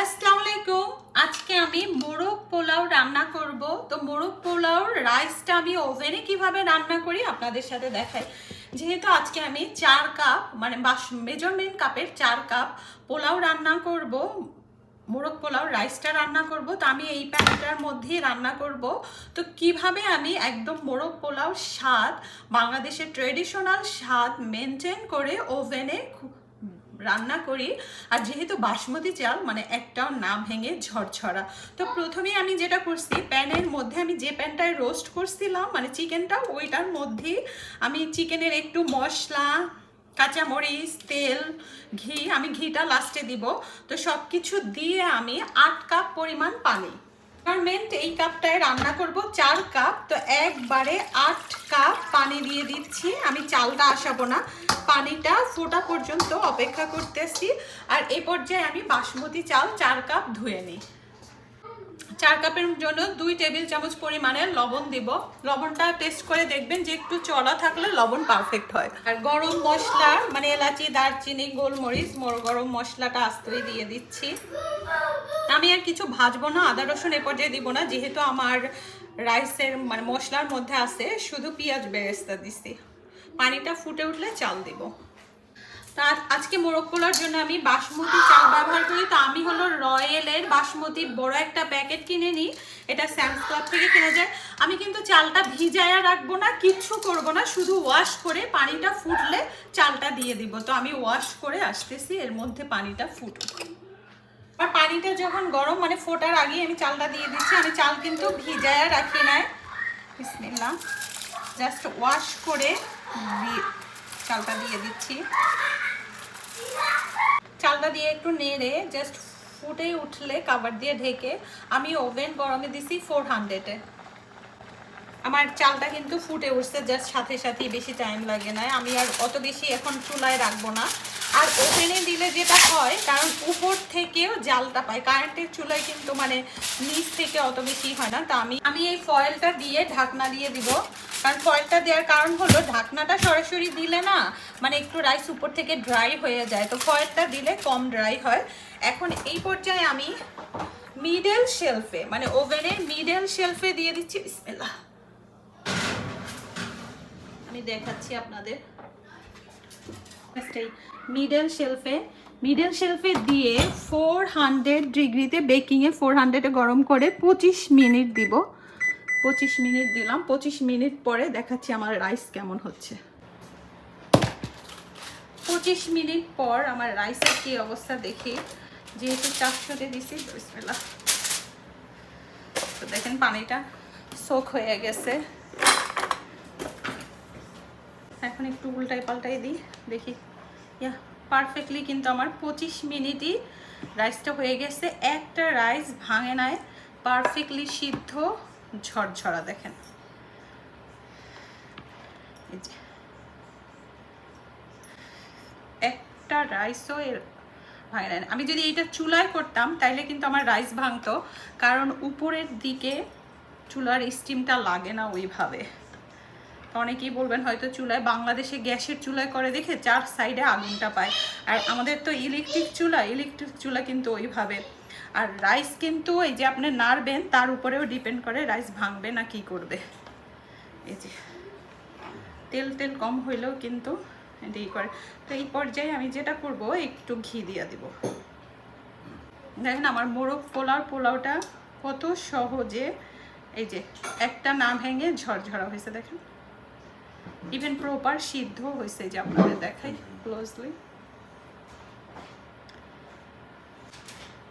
আসসালামু আলাইকুম। আজকে আমি মোরগ পোলাও রান্না করব। তো মোরগ পোলাও রাইসটা আমি ওভেনে কীভাবে রান্না করি আপনাদের সাথে দেখাই। যেহেতু আজকে আমি চার কাপ মানে মেজারমেন্ট কাপের চার কাপ পোলাও রান্না করব, মোরগ পোলাও রাইসটা রান্না করব। তো আমি এই প্যানটার মধ্যেই রান্না করব। তো কীভাবে আমি একদম মোরগ পোলাও স্বাদ, বাংলাদেশের ট্রেডিশনাল স্বাদ মেনটেন করে ওভেনে রান্না করি। আর যেহেতু বাসমতি চাল মানে একটাও না ভেঙে ঝরঝরা। তো প্রথমে আমি যেটা করছি, প্যানের মধ্যে আমি যে প্যানটায় রোস্ট করছিলাম মানে চিকেনটা, ওইটার মধ্যেই আমি চিকেনের একটু মশলা, কাঁচামরিচ, তেল, ঘি, আমি ঘিটা লাস্টে দিব। তো সব কিছু দিয়ে আমি আট কাপ পরিমাণ পানি। মেজারমেন্ট এই কাপটায় রান্না করব চার কাপ। তো একবারে আট কাপ পানি দিয়ে দিচ্ছি। আমি চালটা আসাবো না। পানিটা ফোটা পর্যন্ত অপেক্ষা করতেছি। আর এ পর্যায়ে আমি বাসমতি চাল চার কাপ ধুয়ে নিই। চার কাপের জন্য দুই টেবিল চামচ পরিমাণের লবণ দিব। লবণটা টেস্ট করে দেখবেন যে একটু চড়া থাকলে লবণ পারফেক্ট হয়। আর গরম মশলা মানে এলাচি, দারচিনি, গোলমরিচ, মোর গরম মশলাটা আস্তই দিয়ে দিচ্ছি। আমি আর কিছু ভাজবো না, আদা, রসুন এ পর্যায়ে দিব না, যেহেতু আমার রাইসের মানে মশলার মধ্যে আছে, শুধু পেঁয়াজ বেরেস্তা দিছি। পানিটা ফুটে উঠলে চাল দিব। তা আজকে মোরগ জন্য আমি বাসমতি চাল ব্যবহার করি। তো আমি হলো রয়েলের বাসমতি, বড় একটা প্যাকেট কিনে নিই। এটা স্যামস ক্লাব থেকে কেনা যায়। আমি কিন্তু চালটা ভিজায়া রাখব না, কিচ্ছু করব না, শুধু ওয়াশ করে পানিটা ফুটলে চালটা দিয়ে দিব। তো আমি ওয়াশ করে আসতেছি, এর মধ্যে পানিটা ফুটুক। আর পানিটা যখন গরম মানে ফোটার আগেই আমি চালটা দিয়ে দিচ্ছি। আমি চাল কিন্তু ভিজায়া রাখি নাই। বিসমিল্লা জাস্ট ওয়াশ করে চালটা দিয়ে দিচ্ছি। চালটা দিয়ে একটু নেড়ে জাস্ট ফুটে উঠলে কাবার দিয়ে ঢেকে আমি ওভেন গরমে দিছি ফোর হান্ড্রেডে আমার চালটা কিন্তু ফুটে উঠছে জাস্ট সাথে সাথেই বেশি টাইম লাগে না। আমি আর অত বেশি এখন চুলায় রাখব না। আর ওভেনে দিলে যেটা হয়, কারণ উপর থেকেও জালটা পায়। কারেন্টের চুলায় কিন্তু মানে নিচ থেকে অত বেশি হয় না। তা আমি আমি এই ফয়েলটা দিয়ে ঢাকনা দিয়ে দিব। কারণ ফয়েলটা দেওয়ার কারণ হলো, ঢাকনাটা সরাসরি দিলে না মানে একটু রাইস উপর থেকে ড্রাই হয়ে যায়। তো ফয়েলটা দিলে কম ড্রাই হয়। এখন এই পর্যায়ে আমি মিডল শেলফে মানে ওভেনের মিডল শেলফে দিয়ে দিচ্ছি, বিসমিল্লাহ। আমি দেখাচ্ছি আপনাদের। মিডল শেলফে মিডল শেলফে দিয়ে ফোর হান্ড্রেড ডিগ্রিতে বেকিংয়ে ফোর হান্ড্রেডে গরম করে পঁচিশ মিনিট দিব। পঁচিশ মিনিট দিলাম। পঁচিশ মিনিট পরে দেখাচ্ছি আমার রাইস কেমন হচ্ছে। পঁচিশ মিনিট পর আমার রাইসের কি অবস্থা দেখি। যেহেতু চারশোতে দিছি, বিসমিল্লাহ। তো দেখেন পানিটা সোক হয়ে গেছে। এখন একটু উল্টাই পাল্টাই দিই, দেখি। ইয়া পারফেক্টলি কিন্তু আমার পঁচিশ মিনিটই রাইসটা হয়ে গেছে। একটা রাইস ভাঙে নাই পারফেক্টলি সিদ্ধ। ঝরঝরা, দেখেন। একটা রাইসও এর ভাঙে আমি যদি এইটা চুলায় করতাম, তাইলে কিন্তু আমার রাইস ভাঙতো। কারণ উপরের দিকে চুলার স্টিমটা লাগে না ওইভাবে। অনেকেই বলবেন হয়তো চুলায় বাংলাদেশে গ্যাসের চুলায় করে দেখে চার সাইডে আগুনটা পায়। আর আমাদের তো ইলেকট্রিক চুলা ইলেকট্রিক চুলা কিন্তু ওইভাবে। আর রাইস কিন্তু এই যে আপনি নাড়বেন, তার উপরেও ডিপেন্ড করে রাইস ভাঙবে না কি করবে। এই যে, তেল তেল কম হইলেও কিন্তু এটাই করে। তো এই পর্যায়ে আমি যেটা করব, একটু ঘি দিয়ে দিব। দেখেন আমার মোরগ পোলাও, পোলাওটা কত সহজে এই যে একটা না ভেঙে ঝরঝরা হয়েছে, দেখেন। ইভেন প্রপার সিদ্ধ হয়েছে যে আপনাদের দেখাই ক্লোজলি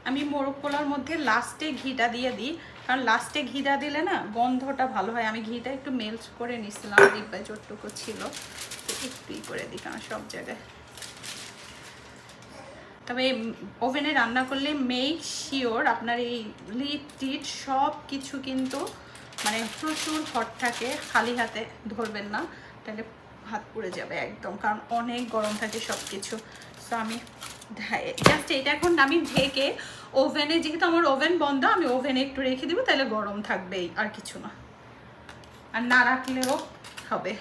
আমি মোরগ পোলার মধ্যে লাস্টে ঘিটা দিয়ে দিই, কারণ লাস্টে ঘিটা দিলে না গন্ধটা ভালো হয়। আমি ঘিটা একটু মেল্ট করে নিছিলাম, ডিব্বায় চটটুকু ছিল একটুই করে দিই, কারণ সব জায়গায়। তবে ওভেনে রান্না করলে মেক শিওর আপনার এই লিড টিট সব কিছু কিন্তু মানে প্রচুর হট থাকে, খালি হাতে ধরবেন না। তাহলে ভাত পুড়ে যাবে একদম, কারণ অনেক গরম থাকে সব কিছু তো আমি জাস্ট এটা এখন আমি ঢেকে ওভেনে, যেহেতু আমার ওভেন বন্ধ, আমি ওভেনে একটু রেখে দেবো, তাহলে গরম থাকবেই, আর কিছু না। আর না রাখলেও হবে।